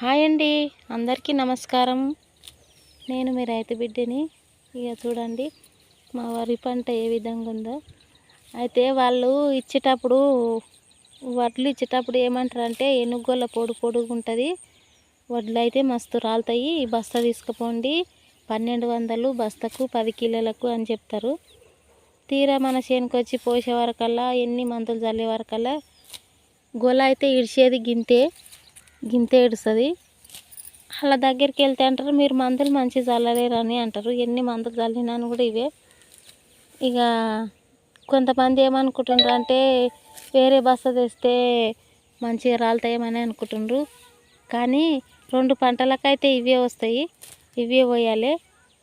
Hi అండి అందరికీ నమస్కారం. నేను మీ రైతు బిడ్డని. ఇక చూడండి మా వరి పంట ఏ విధంగా ఉందో. అయితే వాళ్ళు ఇచ్చేటప్పుడు వడ్లు ఇచ్చేటప్పుడు ఏమంటారంటే ఎనుగోళ్ళ పొడు పొడుగు ఉంటుంది. వడ్లు అయితే మస్తు రాలుతాయి. ఈ బస్తా తీసుకుపోండి పన్నెండు వందలు బస్తకు పది కిలోలకు అని చెప్తారు. తీరా మన చేనుకు వచ్చి పోసే వరకల్లా ఎన్ని మందులు చల్లే వరకల్లా గొల అయితే ఇడిచేది గింతే. గింత ఏడుస్తుంది. అలా దగ్గరికి వెళ్తే అంటారు మీరు మందులు మంచి చల్లలేరు అని అంటారు. ఎన్ని మందులు చల్లినాను కూడా ఇవే. ఇక కొంతమంది ఏమనుకుంటున్నారు అంటే వేరే బస్స తెస్తే మంచిగా రాలుతాయేమని అనుకుంటుండ్రు. కానీ రెండు పంటలకైతే ఇవే వస్తాయి. ఇవే పోయాలి.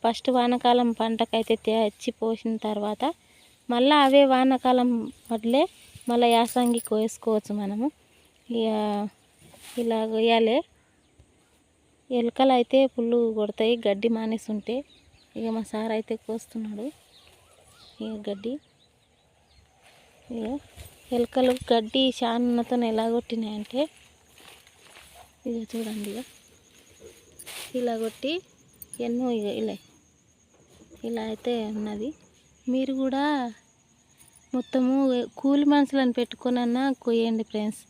ఫస్ట్ వానాకాలం పంటకైతే తెచ్చి పోసిన తర్వాత మళ్ళీ అవే వానాకాలం వడ్లే మళ్ళీ యాసంగికి వేసుకోవచ్చు మనము. ఇక ఇలా వేయాలి. ఎలుకలు అయితే పుల్లు కొడతాయి గడ్డి మానేసి ఉంటే ఇక మా సార్ అయితే కోస్తున్నాడు. ఇక గడ్డి. ఇక ఎలుకలు గడ్డి చాన్నతో ఎలా కొట్టినాయంటే ఇక చూడండి ఇక. ఇలా కొట్టి ఎన్నో ఇక ఇలా ఇలా అయితే ఉన్నది. మీరు కూడా మొత్తము కూలి మనుషులను పెట్టుకునన్నా కొయ్యండి ఫ్రెండ్స్.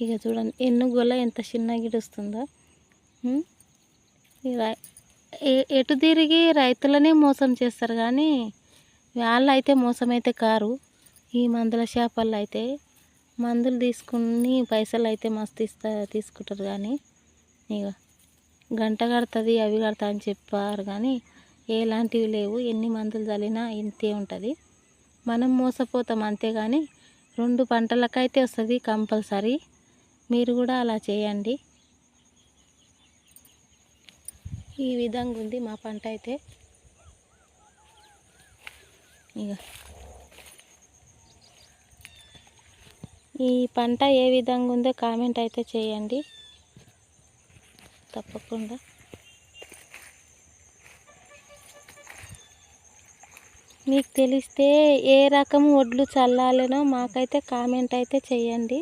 ఇక చూడండి ఎన్ను గొల్ల ఎంత చిన్న గిడుస్తుందో ఉం? ఎటు తిరిగి రైతులనే మోసం చేస్తారు కానీ వాళ్ళు అయితే మోసం అయితే కారు. ఈ మందుల చేపలు అయితే మందులు తీసుకుని పైసలు అయితే మస్తు ఇస్తా తీసుకుంటారు కానీ ఇక గంట కడుతుంది అవి కడతా అని చెప్పారు కానీ ఎలాంటివి లేవు. ఎన్ని మందులు చల్లినా ఇంతే ఉంటుంది. మనం మోసపోతాం అంతేగాని రెండు పంటలకైతే వస్తుంది కంపల్సరీ. మీరు కూడా అలా చేయండి. ఈ విధంగా ఉంది మా పంట అయితే. ఇక ఈ పంట ఏ విధంగా ఉందో కామెంట్ అయితే చేయండి. తప్పకుండా. మీకు తెలిస్తే ఏ రకం వడ్లు చల్లాలనో మాకైతే కామెంట్ అయితే చేయండి.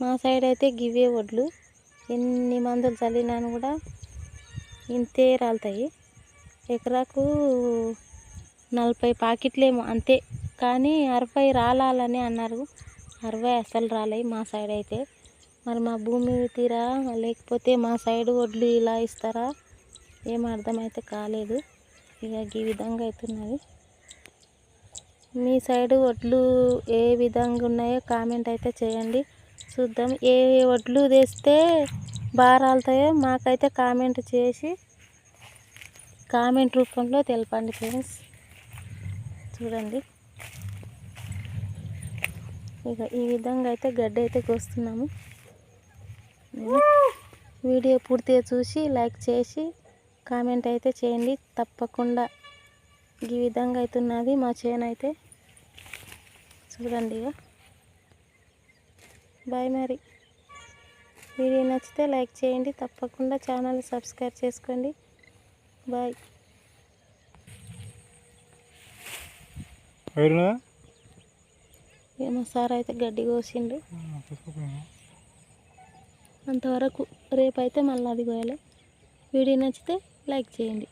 మా సైడ్ అయితే గివే వడ్లు. ఎన్ని మందులు చల్లినాను కూడా ఇంతే రాలుతాయి. ఎకరాకు నలభై పాకెట్లేమో అంతే. కానీ అరవై రాలాలని అన్నారు. అరవై అసలు రాలే మా సైడ్ అయితే. మరి మా భూమి తీరా లేకపోతే మా సైడ్ వడ్లు ఇలా ఇస్తారా? ఏం అర్థమైతే కాలేదు. ఇక ఈ విధంగా అవుతున్నది మీ సైడ్ వడ్లు ఏ విధంగా ఉన్నాయో కామెంట్ అయితే చేయండి. చూద్దాం. ఏ వడ్లు తెస్తే బారాలుతాయో మాకైతే కామెంట్ చేసి కామెంట్ రూపంలో తెలపండి ఫ్రెండ్స్. చూడండి. ఇక ఈ విధంగా అయితే గడ్డి అయితే కోస్తున్నాము. వీడియో పూర్తిగా చూసి లైక్ చేసి కామెంట్ అయితే చేయండి. తప్పకుండా ఈ విధంగా అవుతున్నది మా చేను అయితే. చూడండి ఇక. బాయ్ మరి. వీడియో నచ్చితే లైక్ చేయండి తప్పకుండా ఛానల్ సబ్స్క్రైబ్ చేసుకోండి. బాయ్. ఏమో సార్ అయితే గడ్డి కోసిండు. అంతవరకు రేపైతే మళ్ళీ అది కోయాలి. వీడియో నచ్చితే లైక్ చేయండి.